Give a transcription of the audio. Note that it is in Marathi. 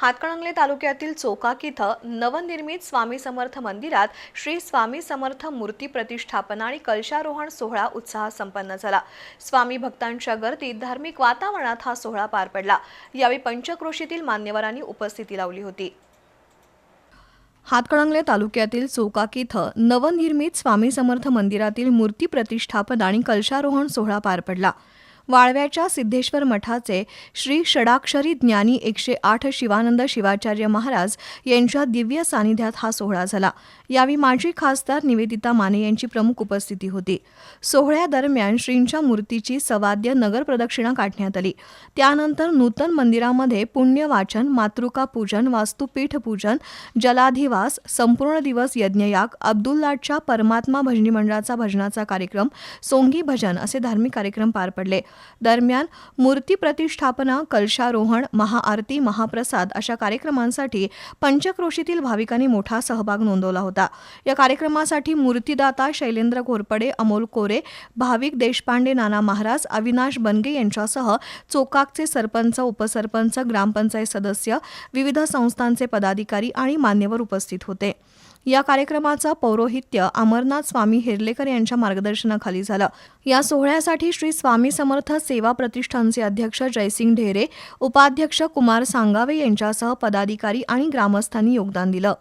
हातकणंगले तालुक्यातील चोकाक इथं नवनिर्मित स्वामी समर्थ मंदिरात श्री स्वामी समर्थ मूर्ती प्रतिष्ठापना आणि कलशारोहण सोहळा उत्साहात संपन्न झाला. स्वामी भक्तांच्या गर्दीत धार्मिक वातावरणात हा सोहळा पार पडला. यावेळी पंचक्रोशीतील मान्यवरांनी उपस्थिती लावली होती. हातकणंगले तालुक्यातील चोकाक इथं नवनिर्मित स्वामी समर्थ मंदिरातील मूर्ती प्रतिष्ठापना आणि कलशारोहण सोहळा पार पडला. वाळव्याच्या सिद्धेश्वर मठाचे श्री षडाक्षरी ज्ञानी एकशे आठ शिवानंद शिवाचार्य महाराज यांच्या दिव्य सानिध्यात हा सोहळा झाला. यावेळी माजी खासदार निवेदिता माने यांची प्रमुख उपस्थिती होती. सोहळ्यादरम्यान श्रींच्या मूर्तीची सवाद्य नगर प्रदक्षिणा काढण्यात आली. त्यानंतर नूतन मंदिरामध्ये पुण्यवाचन मातृका पूजन वास्तुपीठ पूजन जलाधिवास संपूर्ण दिवस यज्ञयाग अब्दुल्लाटच्या परमात्मा भजनी मंडळाचा भजनाचा कार्यक्रम सोंगी भजन असे धार्मिक कार्यक्रम पार पडले. दरम्यान मूर्ती प्रतिष्ठापना कलशारोहण महाआरती महाप्रसाद अशा कार्यक्रमांसाठी पंचक्रोशीतील भाविकांनी मोठा सहभाग नोंदवला होता. या कार्यक्रमासाठी मूर्तीदाता शैलेंद्र घोरपडे अमोल कोरे भाविक देशपांडे नाना महाराज अविनाश बनगे यांच्यासह चोकाकचे सरपंच उपसरपंच ग्रामपंचायत सदस्य विविध संस्थांचे पदाधिकारी आणि मान्यवर उपस्थित होते. या कार्यक्रमाचं पौरोहित्य अमरनाथ स्वामी हेर्लेकर यांच्या मार्गदर्शनाखाली झालं. या सोहळ्यासाठी श्री स्वामी समर्थ सेवा प्रतिष्ठानचे अध्यक्ष जयसिंग ढेरे उपाध्यक्ष कुमार सांगावे यांच्यासह पदाधिकारी आणि ग्रामस्थांनी योगदान दिलं.